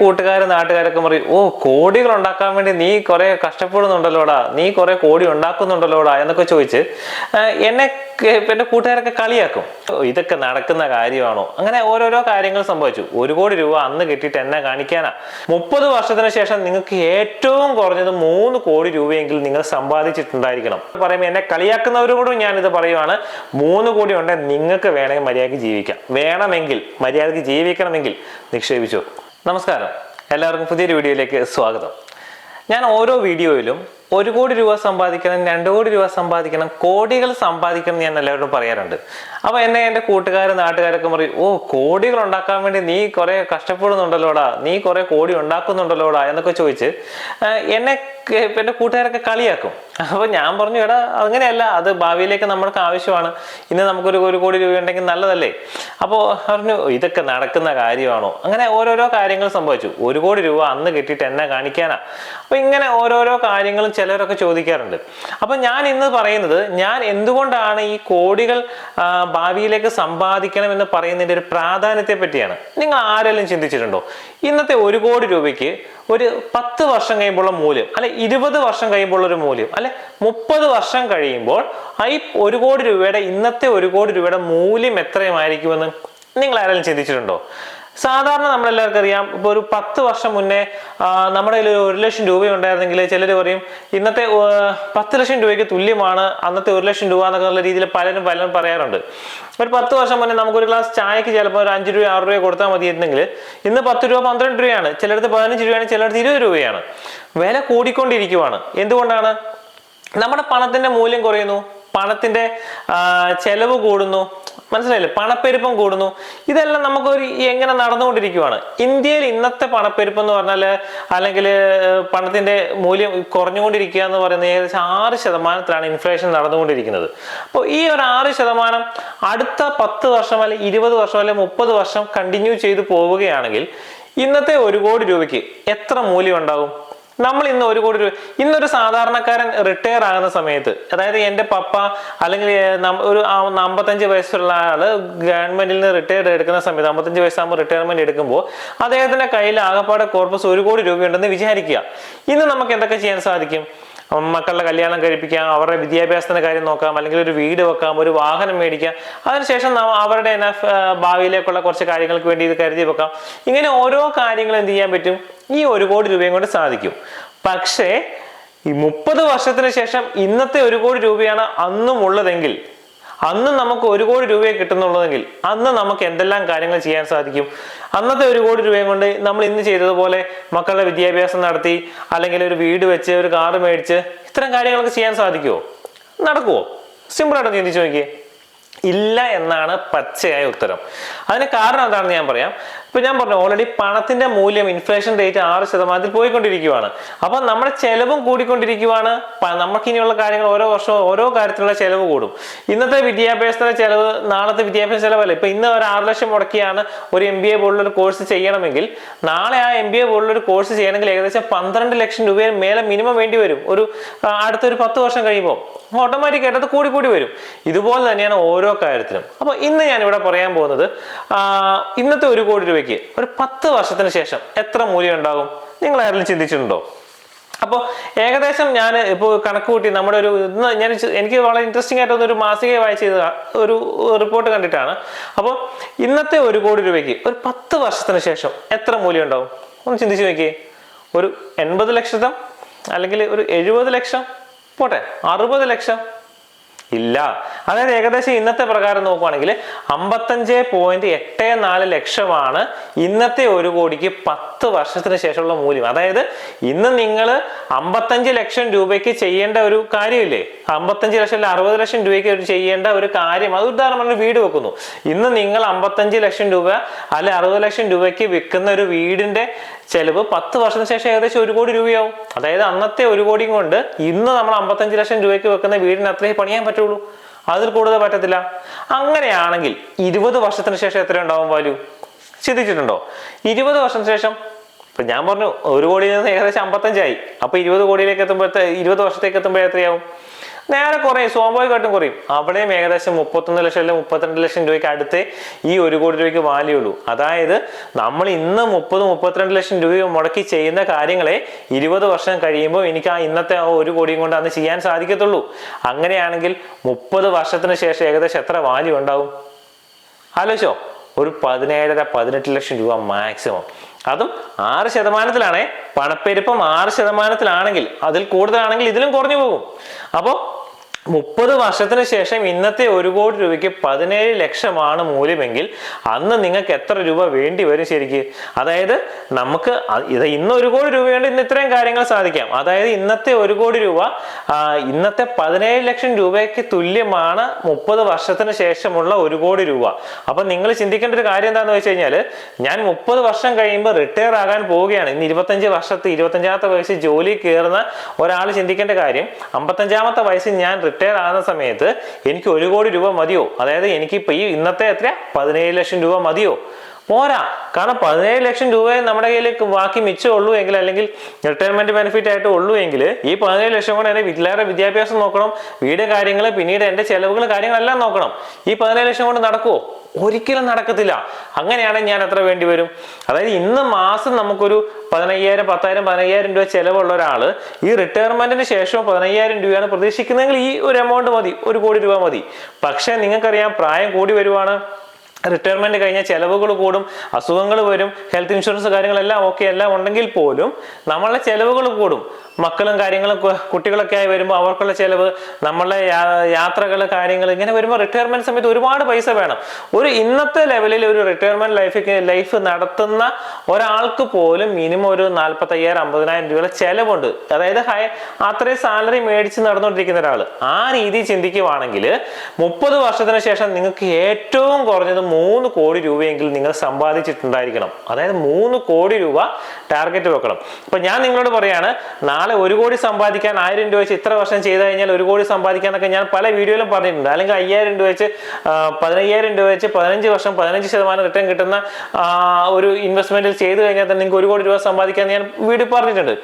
കൂട്ടുകാരും നാട്ടുകാരൊക്കെ പറയും ഓ കോടികൾ ഉണ്ടാക്കാൻ വേണ്ടി നീ കുറെ കഷ്ടപ്പെടുന്നുണ്ടല്ലോടാ നീ കുറെ കോടി ഉണ്ടാക്കുന്നുണ്ടല്ലോടാ എന്നൊക്കെ ചോദിച്ച് എന്നെ എന്റെ കൂട്ടുകാരൊക്കെ കളിയാക്കും. ഇതൊക്കെ നടക്കുന്ന കാര്യമാണോ? അങ്ങനെ ഓരോരോ കാര്യങ്ങൾ സംഭവിച്ചു. ഒരു കോടി രൂപ അന്ന് കിട്ടിയിട്ട് എന്നെ കാണിക്കാനാ. മുപ്പത് വർഷത്തിന് ശേഷം നിങ്ങൾക്ക് ഏറ്റവും കുറഞ്ഞത് മൂന്ന് കോടി രൂപയെങ്കിലും നിങ്ങൾ സമ്പാദിച്ചിട്ടുണ്ടായിരിക്കണം. പറയുമ്പോൾ എന്നെ കളിയാക്കുന്നവരോടും ഇത് പറയുവാണ് മൂന്ന് കോടി ഉണ്ടെങ്കിൽ നിങ്ങൾക്ക് വേണമെങ്കിൽ മര്യാദയ്ക്ക് ജീവിക്കാം. വേണമെങ്കിൽ മര്യാദയ്ക്ക് ജീവിക്കണമെങ്കിൽ നിക്ഷേപിച്ചു. നമസ്കാരം. എല്ലാവർക്കും പുതിയൊരു വീഡിയോയിലേക്ക് സ്വാഗതം. ഞാൻ ഓരോ വീഡിയോയിലും ഒരു കോടി രൂപ സമ്പാദിക്കണം രണ്ട് കോടി രൂപ സമ്പാദിക്കണം കോടികൾ സമ്പാദിക്കണം ഞാൻ എല്ലാവരോടും പറയാറുണ്ട്. അപ്പോൾ എന്നെ എന്റെ കൂട്ടുകാരും നാട്ടുകാരൊക്കെ പറയും ഓ കോടികൾ ഉണ്ടാക്കാൻ വേണ്ടി നീ കുറേ കഷ്ടപ്പെടുന്നുണ്ടല്ലോടാ നീ കുറേ കോടി ഉണ്ടാക്കുന്നുണ്ടല്ലോടാ എന്നൊക്കെ ചോദിച്ച് എന്നെ ക- എന്റെ കൂട്ടുകാരൊക്കെ കളിയാക്കും. അപ്പോൾ ഞാൻ പറഞ്ഞു എടാ അങ്ങനെയല്ല അത് ഭാവിയിലേക്ക് നമ്മൾക്ക് ആവശ്യമാണ്. ഇന്ന് നമുക്കൊരു ഒരു കോടി രൂപ ഉണ്ടെങ്കിൽ നല്ലതല്ലേ? അപ്പോൾ പറഞ്ഞു ഇതൊക്കെ നടക്കുന്ന കാര്യമാണോ? അങ്ങനെ ഓരോരോ കാര്യങ്ങൾ സംഭവിച്ചു. ഒരു കോടി രൂപ അന്ന് കിട്ടിയിട്ട് എന്നെ കാണിക്കാനാ. അപ്പോൾ ഇങ്ങനെ ഓരോരോ കാര്യങ്ങളും ചിലരൊക്കെ ചോദിക്കാറുണ്ട്. അപ്പോൾ ഞാൻ ഇന്ന് പറയുന്നത് ഞാൻ എന്തുകൊണ്ടാണ് ഈ കോടികൾ ഭാവിയിലേക്ക് സമ്പാദിക്കണം എന്ന് പറയുന്നതിന്റെ ഒരു പ്രാധാന്യത്തെ പറ്റിയാണ്. നിങ്ങൾ ആരെല്ലാം ചിന്തിച്ചിട്ടുണ്ടോ? ഇന്നത്തെ ഒരു കോടി രൂപയ്ക്ക് ഒരു പത്ത് വർഷം കഴിയുമ്പോഴുള്ള മൂല്യം അല്ലെ ഇരുപത് വർഷം കഴിയുമ്പോൾ ഒരു മൂല്യം. അല്ലെ? മുപ്പത് വർഷം കഴിയുമ്പോൾ ഈ ഒരു കോടി രൂപയുടെ ഇന്നത്തെ ഒരു കോടി രൂപയുടെ മൂല്യം എത്രയുമായിരിക്കുമെന്ന് നിങ്ങൾ ആരെങ്കിലും ചിന്തിച്ചിട്ടുണ്ടോ? സാധാരണ നമ്മളെല്ലാവർക്കും അറിയാം ഇപ്പോൾ ഒരു പത്ത് വർഷം മുന്നേ നമ്മുടെ കയ്യിൽ ഒരു ഒരു ലക്ഷം രൂപ ഉണ്ടായിരുന്നെങ്കിൽ ചിലർ പറയും ഇന്നത്തെ പത്ത് ലക്ഷം രൂപയ്ക്ക് തുല്യമാണ് അന്നത്തെ ഒരു ലക്ഷം രൂപ എന്നൊക്കെ രീതിയിൽ പലരും പലരും പറയാറുണ്ട്. ഒരു പത്ത് വർഷം മുന്നേ നമുക്കൊരു ഗ്ലാസ് ചായക്ക് ചിലപ്പോൾ ഒരു അഞ്ച് രൂപ ആറ് രൂപ കൊടുത്താൽ മതിയിരുന്നെങ്കിൽ ഇന്ന് പത്ത് രൂപ പന്ത്രണ്ട് രൂപയാണ് ചിലടത്ത് പതിനഞ്ച് രൂപയാണ് ചിലടത്ത് ഇരുപത് രൂപയാണ്. വില കൂടിക്കൊണ്ടിരിക്കുവാണ്. എന്തുകൊണ്ടാണ്? നമ്മുടെ പണത്തിന്റെ മൂല്യം കുറയുന്നു പണത്തിന്റെ ചെലവ് കൂടുന്നു മനസ്സിലായില്ലേ? പണപ്പെരുപ്പം കൂടുന്നു. ഇതെല്ലാം നമുക്കൊരു എങ്ങനെ നടന്നുകൊണ്ടിരിക്കുവാണ്. ഇന്ത്യയിൽ ഇന്നത്തെ പണപ്പെരുപ്പം എന്ന് പറഞ്ഞാൽ അല്ലെങ്കിൽ പണത്തിന്റെ മൂല്യം കുറഞ്ഞുകൊണ്ടിരിക്കുക എന്ന് പറയുന്നത് ഏകദേശം ആറ് ശതമാനത്തിലാണ് ഇൻഫ്ലേഷൻ നടന്നുകൊണ്ടിരിക്കുന്നത്. അപ്പോൾ ഈ ഒരു ആറ് ശതമാനം അടുത്ത പത്ത് വർഷം അല്ലെങ്കിൽ ഇരുപത് വർഷം അല്ലെങ്കിൽ മുപ്പത് വർഷം കണ്ടിന്യൂ ചെയ്തു പോവുകയാണെങ്കിൽ ഇന്നത്തെ ഒരു കോടി രൂപയ്ക്ക് എത്ര മൂല്യം ഉണ്ടാകും? നമ്മൾ ഇന്ന് ഒരു കോടി രൂപ ഇന്നൊരു സാധാരണക്കാരൻ റിട്ടയർ ആകുന്ന സമയത്ത് അതായത് എന്റെ പപ്പ അല്ലെങ്കിൽ ഒരു അമ്പത്തഞ്ച് വയസ്സുള്ള ആൾ ഗവൺമെന്റിൽ നിന്ന് റിട്ടയർഡ് എടുക്കുന്ന സമയത്ത് അമ്പത്തഞ്ച് വയസ്സാകുമ്പോൾ റിട്ടയർമെന്റ് എടുക്കുമ്പോൾ അദ്ദേഹത്തിന്റെ കയ്യിൽ ആകപ്പാടെ കോർപ്പസ് ഒരു കോടി രൂപയുണ്ടെന്ന് വിചാരിക്കുക. ഇന്ന് നമുക്ക് എന്തൊക്കെ ചെയ്യാൻ സാധിക്കും? മക്കളുടെ കല്യാണം കഴിപ്പിക്കാം അവരുടെ വിദ്യാഭ്യാസത്തിന്റെ കാര്യം നോക്കാം അല്ലെങ്കിൽ ഒരു വീട് വെക്കാം ഒരു വാഹനം മേടിക്കാം. അതിനുശേഷം അവരുടെ ഭാവിയിലേക്കുള്ള കുറച്ച് കാര്യങ്ങൾക്ക് വേണ്ടി ഇത് കരുതി വെക്കാം. ഇങ്ങനെ ഓരോ കാര്യങ്ങൾ എന്ത് ചെയ്യാൻ പറ്റും? ഈ ഒരു കോടി രൂപയും കൊണ്ട് സാധിക്കും. പക്ഷേ ഈ മുപ്പത് വർഷത്തിന് ശേഷം ഇന്നത്തെ ഒരു കോടി രൂപയാണ് അന്നും ഉള്ളതെങ്കിൽ അന്ന് നമുക്ക് ഒരു കോടി രൂപയെ കിട്ടുന്നുള്ളതെങ്കിൽ അന്ന് നമുക്ക് എന്തെല്ലാം കാര്യങ്ങൾ ചെയ്യാൻ സാധിക്കും? അന്നത്തെ ഒരു കോടി രൂപയും കൊണ്ട് നമ്മൾ ഇന്ന് ചെയ്തതുപോലെ മക്കളുടെ വിദ്യാഭ്യാസം നടത്തി അല്ലെങ്കിൽ ഒരു വീട് വെച്ച് ഒരു കാറ് മേടിച്ച് ഇത്തരം കാര്യങ്ങളൊക്കെ ചെയ്യാൻ സാധിക്കുമോ നടക്കുമോ സിമ്പിളായിട്ട് ചിന്തിച്ചു നോക്കിയേ. ഇല്ല എന്നാണ് പച്ചയായ ഉത്തരം. അതിന് കാരണം എന്താണെന്ന് ഞാൻ പറയാം. ഇപ്പൊ ഞാൻ പറഞ്ഞു ഓൾറെഡി പണത്തിന്റെ മൂല്യം ഇൻഫ്ലേഷൻ റേറ്റ് ആറ് ശതമാനത്തിൽ പോയിക്കൊണ്ടിരിക്കുകയാണ് അപ്പൊ നമ്മുടെ ചെലവും കൂടിക്കൊണ്ടിരിക്കുകയാണ് നമുക്ക് ഇനിയുള്ള കാര്യങ്ങൾ ഓരോ വർഷവും ഓരോ കാര്യത്തിലുള്ള ചെലവ് കൂടും. ഇന്നത്തെ വിദ്യാഭ്യാസത്തിന്റെ ചെലവ് നാളത്തെ വിദ്യാഭ്യാസ ചെലവല്ല. ഇപ്പൊ ഇന്ന് ഒരു ആറ് ലക്ഷം മുടക്കിയാണ് ഒരു എം ബി എ പോലുള്ള ഒരു കോഴ്സ് ചെയ്യണമെങ്കിൽ നാളെ ആ എം ബി എ പോലുള്ള ഒരു കോഴ്സ് ചെയ്യണമെങ്കിൽ ഏകദേശം പന്ത്രണ്ട് ലക്ഷം രൂപയിൽ മേലെ മിനിമം വേണ്ടി വരും. ഒരു അടുത്തൊരു പത്ത് വർഷം കഴിയുമ്പോൾ ഓട്ടോമാറ്റിക് ആയിട്ട് അത് കൂടി കൂടി വരും. ഇതുപോലെ തന്നെയാണ് ഓരോ കാര്യത്തിലും അപ്പോൾ ഇന്ന് ഞാൻ ഇവിടെ പറയാൻ പോകുന്നത് ഇന്നത്തെ ഒരു കോടി രൂപയ്ക്ക് ഒരു പത്ത് വർഷത്തിന് ശേഷം എത്ര മൂല്യം ഉണ്ടാകും നിങ്ങൾ ആരെങ്കിലും ചിന്തിച്ചിട്ടുണ്ടോ? അപ്പോൾ ഏകദേശം ഞാൻ ഇപ്പോൾ കണക്ക് കൂട്ടി നമ്മുടെ ഒരു ഞാൻ എനിക്ക് വളരെ ഇൻട്രസ്റ്റിംഗ് ആയിട്ട് ഒരു മാസിക വായിച്ച ഒരു റിപ്പോർട്ട് കണ്ടിട്ടാണ്. അപ്പോൾ ഇന്നത്തെ ഒരു കോടി രൂപയ്ക്ക് ഒരു പത്ത് വർഷത്തിന് ശേഷം എത്ര മൂല്യം ഉണ്ടാവും ഒന്ന് ചിന്തിച്ചു നോക്കിയേ. ഒരു എൺപത് ലക്ഷം അല്ലെങ്കിൽ ഒരു എഴുപത് ലക്ഷം? പോട്ടെ അറുപത് ലക്ഷം. ഇല്ല. അതായത് ഏകദേശം ഇന്നത്തെ പ്രകാരം നോക്കുവാണെങ്കിൽ അമ്പത്തഞ്ച് പോയിന്റ് എട്ട് നാല് ലക്ഷമാണ് ഇന്നത്തെ ഒരു കോടിക്ക് പത്ത് വർഷത്തിന് ശേഷമുള്ള മൂല്യം. അതായത് ഇന്ന് നിങ്ങൾ അമ്പത്തഞ്ച് ലക്ഷം രൂപയ്ക്ക് ചെയ്യേണ്ട ഒരു കാര്യമില്ലേ? അമ്പത്തഞ്ച് ലക്ഷം അല്ല അറുപത് ലക്ഷം രൂപയ്ക്ക് ചെയ്യേണ്ട ഒരു കാര്യം. അത് ഉദാഹരണം വീട് വെക്കുന്നു. ഇന്ന് നിങ്ങൾ അമ്പത്തഞ്ച് ലക്ഷം രൂപ അല്ലെ അറുപത് ലക്ഷം രൂപയ്ക്ക് വിൽക്കുന്ന ഒരു വീടിന്റെ ചെലവ് പത്ത് വർഷത്തിന് ശേഷം ഏകദേശം ഒരു കോടി രൂപയാവും. അതായത് അന്നത്തെ ഒരു കോടിയും കൊണ്ട് ഇന്ന് നമ്മൾ അമ്പത്തഞ്ച് ലക്ഷം രൂപയ്ക്ക് വെക്കുന്ന വീടിന് അത്രേ പണിയാൻ പറ്റുള്ളൂ. അതിൽ കൂടുതൽ പറ്റത്തില്ല. അങ്ങനെയാണെങ്കിൽ ഇരുപത് വർഷത്തിന് ശേഷം എത്ര ഉണ്ടാവും വാല്യൂ? ചിന്തിച്ചിട്ടുണ്ടോ? ഇരുപത് വർഷത്തിന് ശേഷം ഇപ്പൊ ഞാൻ പറഞ്ഞു ഒരു കോടിയിൽ നിന്ന് ഏകദേശം അമ്പത്തഞ്ചായി. അപ്പൊ ഇരുപത് കോടിയിലേക്ക് എത്തുമ്പോഴത്തെ ഇരുപത് വർഷത്തേക്ക് എത്തുമ്പോൾ എത്രയാവും? നേരെ കുറയും സ്വാഭാവികമായിട്ടും കുറയും. അവിടെയും ഏകദേശം മുപ്പത്തൊന്ന് ലക്ഷം അല്ലെങ്കിൽ മുപ്പത്തിരണ്ട് ലക്ഷം രൂപയ്ക്ക് അടുത്ത് ഈ ഒരു കോടി രൂപയ്ക്ക് വാല്യൂ ഉള്ളൂ. അതായത് നമ്മൾ ഇന്ന് മുപ്പത് മുപ്പത്തിരണ്ട് ലക്ഷം രൂപ മുടക്കി ചെയ്യുന്ന കാര്യങ്ങളെ ഇരുപത് വർഷം കഴിയുമ്പോൾ എനിക്ക് ആ ഇന്നത്തെ ആ ഒരു കോടിയും കൊണ്ട് അന്ന് ചെയ്യാൻ സാധിക്കത്തുള്ളൂ. അങ്ങനെയാണെങ്കിൽ മുപ്പത് വർഷത്തിന് ശേഷം ഏകദേശം എത്ര വാല്യൂ ഉണ്ടാവും? ആലോചിച്ചോ ഒരു പതിനേഴര പതിനെട്ട് ലക്ഷം രൂപ മാക്സിമം അതും ആറ് ശതമാനത്തിലാണേ. പണപ്പെരുപ്പം ആറ് ശതമാനത്തിലാണെങ്കിൽ അതിൽ കൂടുതലാണെങ്കിൽ ഇതിലും കുറഞ്ഞു പോകും. അപ്പോൾ മുപ്പത് വർഷത്തിന് ശേഷം ഇന്നത്തെ ഒരു കോടി രൂപയ്ക്ക് പതിനേഴ് ലക്ഷമാണ് മൂല്യമെങ്കിൽ അന്ന് നിങ്ങൾക്ക് എത്ര രൂപ വേണ്ടി വരും ശരിക്ക്? അതായത് നമുക്ക് ഇത് ഇന്ന് ഒരു കോടി രൂപയുണ്ട് ഇന്ന് ഇത്രയും കാര്യങ്ങൾ സാധിക്കാം. അതായത് ഇന്നത്തെ ഒരു കോടി രൂപ ഇന്നത്തെ പതിനേഴ് ലക്ഷം രൂപയ്ക്ക് തുല്യമാണ് മുപ്പത് വർഷത്തിന് ശേഷമുള്ള ഒരു കോടി രൂപ. അപ്പം നിങ്ങൾ ചിന്തിക്കേണ്ട ഒരു കാര്യം എന്താണെന്ന് വെച്ച് കഴിഞ്ഞാൽ ഞാൻ മുപ്പത് വർഷം കഴിയുമ്പോൾ റിട്ടയർ ആകാൻ പോവുകയാണ്. ഇന്ന് ഇരുപത്തഞ്ച് വർഷത്തെ ഇരുപത്തഞ്ചാമത്തെ വയസ്സിൽ ജോലി കയറുന്ന ഒരാൾ ചിന്തിക്കേണ്ട കാര്യം അമ്പത്തഞ്ചാമത്തെ വയസ്സിൽ ഞാൻ റിട്ടയർ ആകുന്ന സമയത്ത് എനിക്ക് ഒരു കോടി രൂപ മതിയോ? അതായത് എനിക്ക് ഇപ്പൊ ഈ ഇന്നത്തെ എത്ര പതിനേഴ് ലക്ഷം രൂപ മതിയോ? പോരാ. കാരണം പതിനേഴ് ലക്ഷം രൂപയെ നമ്മുടെ കയ്യിൽ ബാക്കി മിച്ചം ഉള്ളൂ എങ്കിൽ അല്ലെങ്കിൽ റിട്ടയർമെന്റ് ബെനിഫിറ്റ് ആയിട്ട് ഉള്ളൂ എങ്കിൽ ഈ പതിനേഴ് ലക്ഷം കൊണ്ട് എന്റെ വീട്ടിലേറെ വിദ്യാഭ്യാസം നോക്കണം വീട് കാര്യങ്ങൾ പിന്നീട് എന്റെ ചെലവുകൾ കാര്യങ്ങളെല്ലാം നോക്കണം. ഈ പതിനേഴ് ലക്ഷം കൊണ്ട് നടക്കുമോ ഒരിക്കലും നടക്കത്തില്ല. അങ്ങനെയാണെങ്കിൽ ഞാൻ എത്ര വേണ്ടി വരും? അതായത് ഇന്ന് മാസം നമുക്കൊരു പതിനയ്യായിരം പത്തായിരം പതിനയ്യായിരം രൂപ ചിലവുള്ള ഒരാൾ ഈ റിട്ടയർമെന്റിന് ശേഷം പതിനയ്യായിരം രൂപയാണ് പ്രതീക്ഷിക്കുന്നതെങ്കിൽ ഈ ഒരു എമൗണ്ട് മതി ഒരു കോടി രൂപ മതി. പക്ഷേ നിങ്ങൾക്കറിയാം പ്രായം കൂടി വരുവാണ്. റിട്ടയർമെന്റ് കഴിഞ്ഞാൽ ചിലവുകൾ കൂടും അസുഖങ്ങൾ വരും ഹെൽത്ത് ഇൻഷുറൻസ് കാര്യങ്ങളെല്ലാം ഓക്കെ എല്ലാം ഉണ്ടെങ്കിൽ പോലും നമ്മളെ ചിലവുകൾ കൂടും. മക്കളും കാര്യങ്ങളും കുട്ടികളൊക്കെ ആയി വരുമ്പോൾ അവർക്കുള്ള ചിലവ് നമ്മളെ യാത്രകൾ കാര്യങ്ങൾ ഇങ്ങനെ വരുമ്പോൾ റിട്ടയർമെന്റ് സമയത്ത് ഒരുപാട് പൈസ വേണം. ഒരു ഇന്നത്തെ ലെവലിൽ ഒരു റിട്ടയർമെന്റ് ലൈഫ് ലൈഫ് നടത്തുന്ന ഒരാൾക്ക് പോലും മിനിമം ഒരു നാൽപ്പത്തയ്യായിരം അമ്പതിനായിരം രൂപയുടെ ചെലവുണ്ട്. അതായത് ഹൈ അത്രയും സാലറി മേടിച്ച് നടന്നുകൊണ്ടിരിക്കുന്ന ഒരാൾ ആ രീതി ചിന്തിക്കുവാണെങ്കിൽ മുപ്പത് വർഷത്തിന് ശേഷം നിങ്ങൾക്ക് ഏറ്റവും കുറഞ്ഞത് മൂന്ന് കോടി രൂപയെങ്കിലും നിങ്ങൾ സമ്പാദിച്ചിട്ടുണ്ടായിരിക്കണം. അതായത് മൂന്ന് കോടി രൂപ ടാർഗറ്റ് വെക്കണം. അപ്പൊ ഞാൻ നിങ്ങളോട് പറയാണ് നാളെ ഒരു കോടി സമ്പാദിക്കാൻ ആയിരം രൂപ വെച്ച് ഇത്ര വർഷം ചെയ്ത് കഴിഞ്ഞാൽ ഒരു കോടി സമ്പാദിക്കാൻ ഒക്കെ ഞാൻ പല വീഡിയോയിലും പറഞ്ഞിട്ടുണ്ട്. അല്ലെങ്കിൽ അയ്യായിരം രൂപ വെച്ച് പതിനയ്യായിരം രൂപ വെച്ച് പതിനഞ്ച് വർഷം പതിനഞ്ച് ശതമാനം റിട്ടേൺ കിട്ടുന്ന ഒരു ഇൻവെസ്റ്റ്മെന്റിൽ ചെയ്ത് കഴിഞ്ഞാൽ തന്നെ നിങ്ങൾക്ക് ഒരു കോടി രൂപ സമ്പാദിക്കാൻ ഞാൻ വീഡിയോ പറഞ്ഞിട്ടുണ്ട്.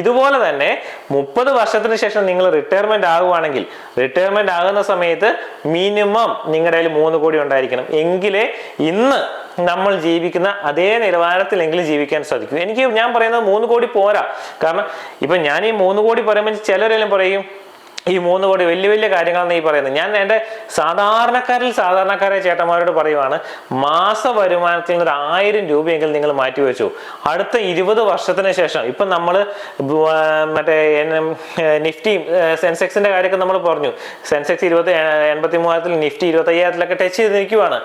ഇതുപോലെ തന്നെ മുപ്പത് വർഷത്തിന് ശേഷം നിങ്ങൾ റിട്ടയർമെന്റ് ആകുവാണെങ്കിൽ റിട്ടയർമെന്റ് ആകുന്ന സമയത്ത് മിനിമം നിങ്ങളുടെ കയ്യിൽ മൂന്ന് കോടി ഉണ്ടായിരിക്കണം. എങ്കിലേ ഇന്ന് നമ്മൾ ജീവിക്കുന്ന അതേ നിലവാരത്തിലെങ്കിലും ജീവിക്കാൻ സാധിക്കും. എനിക്ക് ഞാൻ പറയുന്നത് മൂന്ന് കോടി പോരാ. കാരണം ഇപ്പൊ ഞാൻ ഈ മൂന്ന് കോടി പറയുമ്പോൾ ചിലരെല്ലാം പറയും ഈ മൂന്ന് കോടി വലിയ വലിയ കാര്യങ്ങളാണ് ഈ പറയുന്നത്. ഞാൻ എന്റെ സാധാരണക്കാരിൽ സാധാരണക്കാരെ ചേട്ടന്മാരോട് പറയുവാണ് മാസ വരുമാനത്തിൽ നിന്ന് ഒരു ആയിരം രൂപയെങ്കിലും നിങ്ങൾ മാറ്റി വെച്ചു അടുത്ത ഇരുപത് വർഷത്തിന് ശേഷം ഇപ്പം നമ്മൾ മറ്റേ നിഫ്റ്റിയും സെൻസെക്സിന്റെ കാര്യമൊക്കെ നമ്മൾ പറഞ്ഞു. സെൻസെക്സ് ഇരുപത്തി എൺപത്തി മൂവായിരത്തിൽ നിഫ്റ്റി ഇരുപത്തി അയ്യായിരത്തിലൊക്കെ ടച്ച് ചെയ്ത് നിൽക്കുവാണ്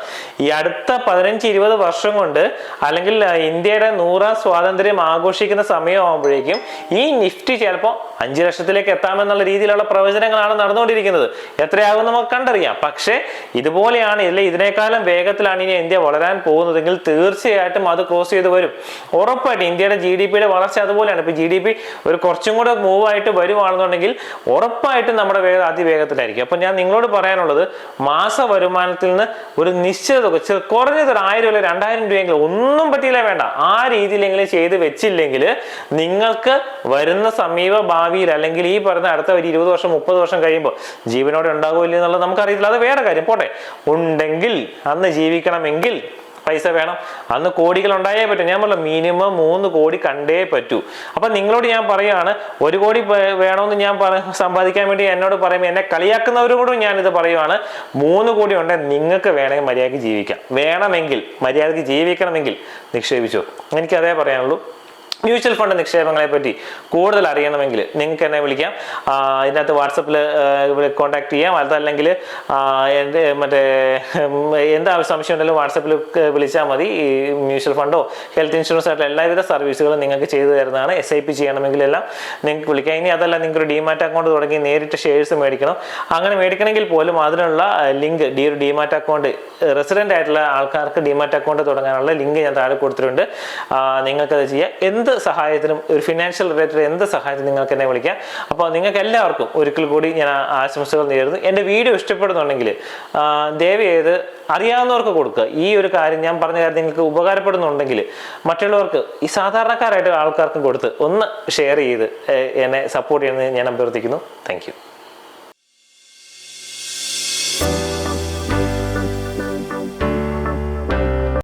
ഈ അടുത്ത പതിനഞ്ച് ഇരുപത് വർഷം കൊണ്ട് അല്ലെങ്കിൽ ഇന്ത്യയുടെ നൂറാം സ്വാതന്ത്ര്യം ആഘോഷിക്കുന്ന സമയമാകുമ്പോഴേക്കും ഈ നിഫ്റ്റി ചിലപ്പോൾ അഞ്ച് ലക്ഷത്തിലേക്ക് എത്താമെന്നുള്ള രീതിയിലുള്ള പ്രവചനങ്ങളാണ് നടന്നുകൊണ്ടിരിക്കുന്നത്. എത്രയാകും നമുക്ക് കണ്ടറിയാം. പക്ഷേ ഇതുപോലെയാണ് അല്ലെ ഇതിനേക്കാളും വേഗത്തിലാണ് ഇനി ഇന്ത്യ വളരാൻ പോകുന്നതെങ്കിൽ തീർച്ചയായിട്ടും അത് ക്രോസ് ചെയ്ത് വരും. ഉറപ്പായിട്ട് ഇന്ത്യയുടെ ജി ഡി പിയുടെ വളർച്ച അതുപോലെയാണ്. ഇപ്പൊ ജി ഡി പി ഒരു കുറച്ചും കൂടെ മൂവ് ആയിട്ട് വരുവാണെന്നുണ്ടെങ്കിൽ ഉറപ്പായിട്ടും നമ്മുടെ വേഗത അതിവേഗത്തിലായിരിക്കും. അപ്പൊ ഞാൻ നിങ്ങളോട് പറയാനുള്ളത് മാസ വരുമാനത്തിൽ നിന്ന് ഒരു നിശ്ചിത തുക കുറഞ്ഞത് ഒരു ആയിരം അല്ലെങ്കിൽ രണ്ടായിരം രൂപയെങ്കിലും ഒന്നും പറ്റിയില്ല വേണ്ട. ആ രീതിയിലെങ്കിലും ചെയ്ത് വെച്ചില്ലെങ്കിൽ നിങ്ങൾക്ക് വരുന്ന സമീപ ഭാവിയിൽ അല്ലെങ്കിൽ ഈ പറയുന്ന അടുത്ത ഒരു ഇരുപത് വർഷം മുപ്പത് വർഷം കഴിയുമ്പോൾ ജീവനോടെ ഉണ്ടാകുമില്ല എന്നുള്ളത് നമുക്കറിയത്തില്ല. അത് വേറെ കാര്യം. പോട്ടെ. ഉണ്ടെങ്കിൽ അന്ന് ജീവിക്കണമെങ്കിൽ പൈസ വേണം. അന്ന് കോടികൾ ഉണ്ടായേ പറ്റും. ഞാൻ പറഞ്ഞു മിനിമം മൂന്ന് കോടി കണ്ടേ പറ്റൂ. അപ്പൊ നിങ്ങളോട് ഞാൻ പറയുകയാണ് ഒരു കോടി വേണമെന്ന് ഞാൻ സമ്പാദിക്കാൻ വേണ്ടി എന്നോട് പറയുമ്പോൾ എന്നെ കളിയാക്കുന്നവരോടും ഞാൻ ഇത് പറയുവാണ്. മൂന്ന് കോടി ഉണ്ടെങ്കിൽ നിങ്ങൾക്ക് വേണമെങ്കിൽ മര്യാദയ്ക്ക് ജീവിക്കാം. വേണമെങ്കിൽ മര്യാദയ്ക്ക് ജീവിക്കണമെങ്കിൽ നിക്ഷേപിച്ചു. എനിക്കതേ പറയാനുള്ളൂ. മ്യൂച്വൽ ഫണ്ട് നിക്ഷേപങ്ങളെ പറ്റി കൂടുതൽ അറിയണമെങ്കിൽ നിങ്ങൾക്ക് എന്നെ വിളിക്കാം. ഇതിനകത്ത് വാട്സപ്പിൽ കോൺടാക്ട് ചെയ്യാം. അതല്ലെങ്കിൽ എന്റെ മറ്റേ എന്താ സംശയം ഉണ്ടെങ്കിലും വാട്സപ്പിൽ വിളിച്ചാൽ മതി. ഈ മ്യൂച്വൽ ഫണ്ടോ ഹെൽത്ത് ഇൻഷുറൻസ് ആയിട്ടുള്ള എല്ലാവിധ സർവീസുകളും നിങ്ങൾക്ക് ചെയ്തു തരുന്നതാണ്. എസ് ഐ പി ചെയ്യണമെങ്കിലെല്ലാം നിങ്ങൾക്ക് വിളിക്കാം. ഇനി അതല്ല നിങ്ങൾക്ക് ഒരു ഡിമാറ്റ് അക്കൗണ്ട് തുടങ്ങി നേരിട്ട് ഷെയർസ് മേടിക്കണം. അങ്ങനെ മേടിക്കണമെങ്കിൽ പോലും അതിനുള്ള ലിങ്ക് ഡി ഒരു ഡിമാറ്റ് അക്കൗണ്ട് റെസിഡന്റ് ആയിട്ടുള്ള ആൾക്കാർക്ക് ഡിമാറ്റ് അക്കൗണ്ട് തുടങ്ങാനുള്ള ലിങ്ക് ഞാൻ താഴെ കൊടുത്തിട്ടുണ്ട്. നിങ്ങൾക്കത് ചെയ്യാം. എന്ത് സഹായത്തിനും ഒരു ഫിനാൻഷ്യൽ റിലേറ്റഡ് എന്ത് സഹായത്തിനും നിങ്ങൾക്ക് എന്നെ വിളിക്കാം. അപ്പോൾ നിങ്ങൾക്ക് എല്ലാവർക്കും ഒരിക്കൽ കൂടി ഞാൻ ആശംസകൾ നേരുന്നു. എന്റെ വീഡിയോ ഇഷ്ടപ്പെടുന്നുണ്ടെങ്കിൽ ദയവ് ചെയ്ത് അറിയാവുന്നവർക്ക് കൊടുക്കുക. ഈ ഒരു കാര്യം ഞാൻ പറഞ്ഞ കാര്യം നിങ്ങൾക്ക് ഉപകാരപ്പെടുന്നുണ്ടെങ്കിൽ മറ്റുള്ളവർക്ക് ഈ സാധാരണക്കാരായിട്ട് ആൾക്കാർക്കും കൊടുത്ത് ഒന്ന് ഷെയർ ചെയ്ത് എന്നെ സപ്പോർട്ട് ചെയ്യുന്നത് ഞാൻ അഭ്യർത്ഥിക്കുന്നു. താങ്ക്